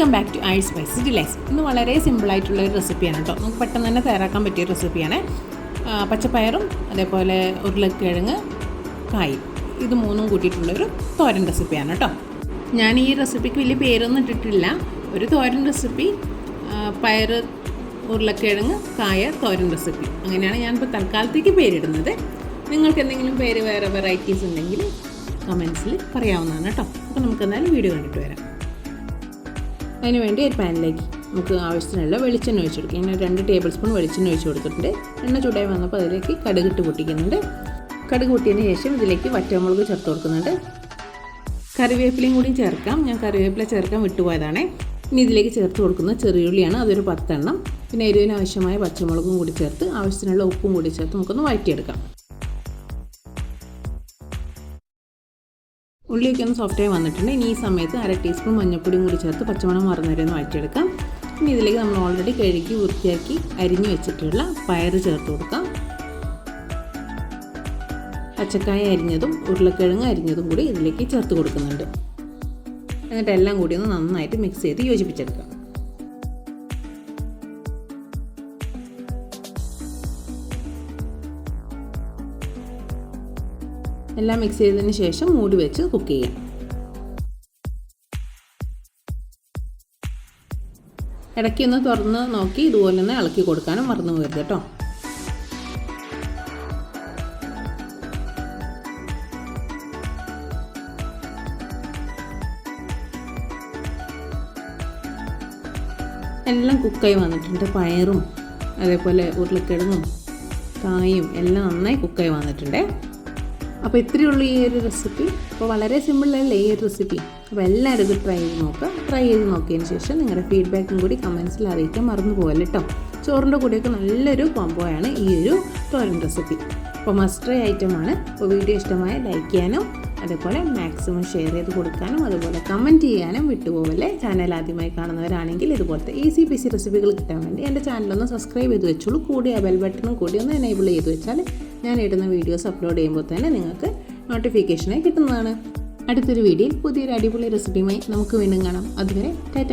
Welcome back to I spicy delights ഇന്ന് വളരെ സിമ്പിളായിട്ടുള്ള ഒരു റെസിപ്പിയാണ് കേട്ടോ നമുക്ക് പെട്ടെന്ന് തന്നെ തയ്യാറാക്കാൻ പറ്റിയ റെസിപ്പിയാണ് പച്ചപ്പയറും അതേപോലെ ഉരുളക്കിഴങ്ങ് കായ്. ഇത് മൂന്നും കൂട്ടിയിട്ടുള്ളൊരു തോരൻ റെസിപ്പിയാണ് കേട്ടോ ഞാൻ ഈ റെസിപ്പിക്ക് വലിയ പേരൊന്നും ഇട്ടിട്ടില്ല. ഒരു തോരൻ റെസിപ്പി പയർ ഉരുളക്കിഴങ്ങ് കായ തോരൻ റെസിപ്പി അങ്ങനെയാണ് ഞാനിപ്പോൾ തൽക്കാലത്തേക്ക് പേരിടുന്നത്. നിങ്ങൾക്ക് എന്തെങ്കിലും പേര് വേറെ വെറൈറ്റീസ് ഉണ്ടെങ്കിൽ കമൻസിൽ പറയാവുന്നതാണ് കേട്ടോ അപ്പോൾ നമുക്ക് എന്തായാലും വീഡിയോ കണ്ടിട്ട് വരാം. അതിന് വേണ്ടി ഒരു പാനിലേക്ക് നമുക്ക് ആവശ്യത്തിനുള്ള വെളിച്ചെണ്ണ ഒഴിച്ച് കൊടുക്കുക ഇങ്ങനെ രണ്ട് ടേബിൾ സ്പൂൺ വെളിച്ചെണ്ണ ഒഴിച്ച് കൊടുത്തിട്ടുണ്ട്. എണ്ണ ചൂടായി വന്നപ്പോൾ അതിലേക്ക് കടുകിട്ട് പൊട്ടിക്കുന്നുണ്ട്. കടുക് പൊട്ടിയതിന് ശേഷം ഇതിലേക്ക് വറ്റമുളക് ചേർത്ത് കൊടുക്കുന്നുണ്ട്. കറിവേപ്പിലയും കൂടി ചേർക്കാം. ഞാൻ കറിവേപ്പില ചേർക്കാൻ വിട്ടുപോയതാണേ. ഇനി ഇതിലേക്ക് ചേർത്ത് കൊടുക്കുന്നത് ചെറിയുള്ളിയാണ്. അതൊരു പത്തെണ്ണം. പിന്നെ എരിവിന് ആവശ്യമായ പച്ചമുളകും കൂടി ചേർത്ത് ആവശ്യത്തിനുള്ള ഉപ്പും കൂടി ചേർത്ത് നമുക്കൊന്ന് വഴറ്റിയെടുക്കാം. ഉള്ളിയൊക്കെ ഒന്ന് സോഫ്റ്റായി വന്നിട്ടുണ്ട്. ഇനി ഈ സമയത്ത് അര ടീസ്പൂൺ മഞ്ഞൾപ്പൊടിയും കൂടി ചേർത്ത് പച്ചമണം മറന്നവരെ ഒന്ന് വഴറ്റിയെടുക്കാം. ഇനി ഇതിലേക്ക് നമ്മൾ ഓൾറെഡി കഴുകി വൃത്തിയാക്കി അരിഞ്ഞു വെച്ചിട്ടുള്ള പയറ് ചേർത്ത് കൊടുക്കാം. പച്ചക്കായ അരിഞ്ഞതും ഉരുളക്കിഴങ്ങ് അരിഞ്ഞതും കൂടി ഇതിലേക്ക് ചേർത്ത് കൊടുക്കുന്നുണ്ട്. എന്നിട്ട് എല്ലാം കൂടി ഒന്ന് നന്നായിട്ട് മിക്സ് ചെയ്ത് യോജിപ്പിച്ചെടുക്കാം. എല്ലാം മിക്സ് ചെയ്തതിന് ശേഷം മൂടി വെച്ച് കുക്ക് ചെയ്യാം. ഇടയ്ക്ക് ഒന്ന് തുറന്ന് നോക്കി ഇതുപോലെ തന്നെ ഇളക്കി കൊടുക്കാനും മറന്നു പോകരുത് കേട്ടോ. എല്ലാം കുക്കായി വന്നിട്ടുണ്ട്. പയറും അതേപോലെ ഉരുളക്കിഴങ്ങും കായും എല്ലാം നന്നായി കുക്കായി വന്നിട്ടുണ്ട്. അപ്പോൾ ഇത്രയേ ഉള്ളൂ ഈ ഒരു റെസിപ്പി അപ്പോൾ വളരെ സിമ്പിളല്ലേ ഈ ഒരു റെസിപ്പി അപ്പോൾ എല്ലാവരും ഇത് ട്രൈ ചെയ്ത് നോക്കുക ട്രൈ ചെയ്ത് നോക്കിയതിന് ശേഷം നിങ്ങളുടെ ഫീഡ്ബാക്കും കൂടി കമൻസിൽ അറിയിക്കാൻ മറന്നു പോകല്ലോ കേട്ടോ ചോറിന്റെ കൂടെയൊക്കെ നല്ലൊരു കോംബോയാണ് ഈ ഒരു തോരൻ റെസിപ്പി അപ്പോൾ മസ്റ്റ് ട്രൈ ഐറ്റമാണ് അപ്പോൾ വീഡിയോ ഇഷ്ടമായ ലൈക്ക് ചെയ്യാനും അതേപോലെ മാക്സിമം ഷെയർ ചെയ്ത് കൊടുക്കാനും അതുപോലെ കമന്റ് ചെയ്യാനും വിട്ടുപോകല്ലേ ചാനൽ ആദ്യമായി കാണുന്നവരാണെങ്കിൽ ഇതുപോലത്തെ ഈസി സി റെസിപ്പികൾ കിട്ടാൻ വേണ്ടി എന്റെ ചാനലൊന്ന് സബ്സ്ക്രൈബ് ചെയ്ത് വെച്ചോളൂ. കൂടി ആ ബെൽ ബട്ടണും കൂടി ഒന്ന് എനേബിൾ ചെയ്ത് വെച്ചാൽ ഞാൻ ഇടുന്ന വീഡിയോസ് അപ്ലോഡ് ചെയ്യുമ്പോൾ തന്നെ നിങ്ങൾക്ക് നോട്ടിഫിക്കേഷനായി കിട്ടുന്നതാണ്. അടുത്തൊരു വീഡിയോയിൽ പുതിയൊരു അടിപൊളി റെസിപ്പിയുമായി നമുക്ക് വീണ്ടും കാണാം. അതുവരെ ടാറ്റ.